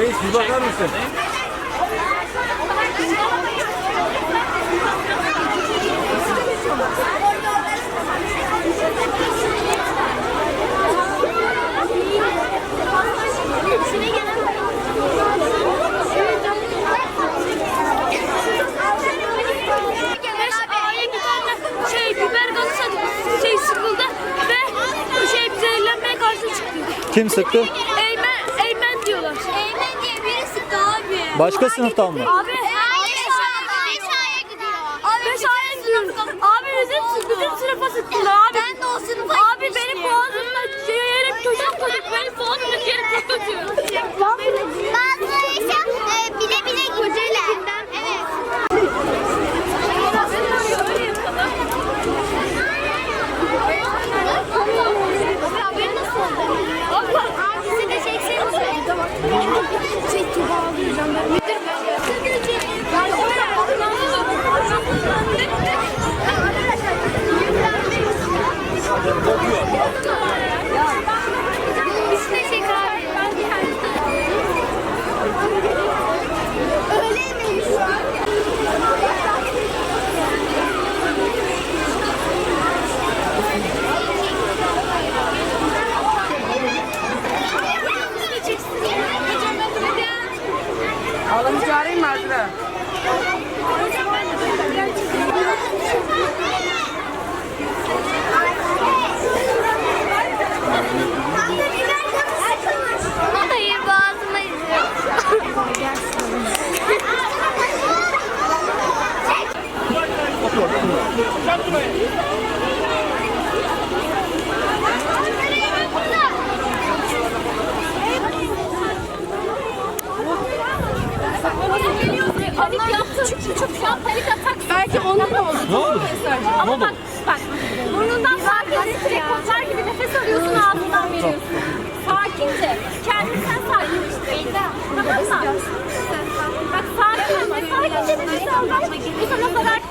Reis bir bakar mısın? Beş A'ya Başka sınıftan mı? Abi. Abi bizim, bizim sınıfa sıktılar abi. Ben de o sınıfa Panik yaptı. Küçük küçük şu an panik atak. Belki onun da oldu. Ne oldu? Ama bak bak burnundan sakince rekordlar gibi nefes alıyorsun ağzından veriyorsun. Sakince. Kendini sen sakinleştir. Tamam mı? Bak sakin ol. Sakince nefes al. Bu sana zarar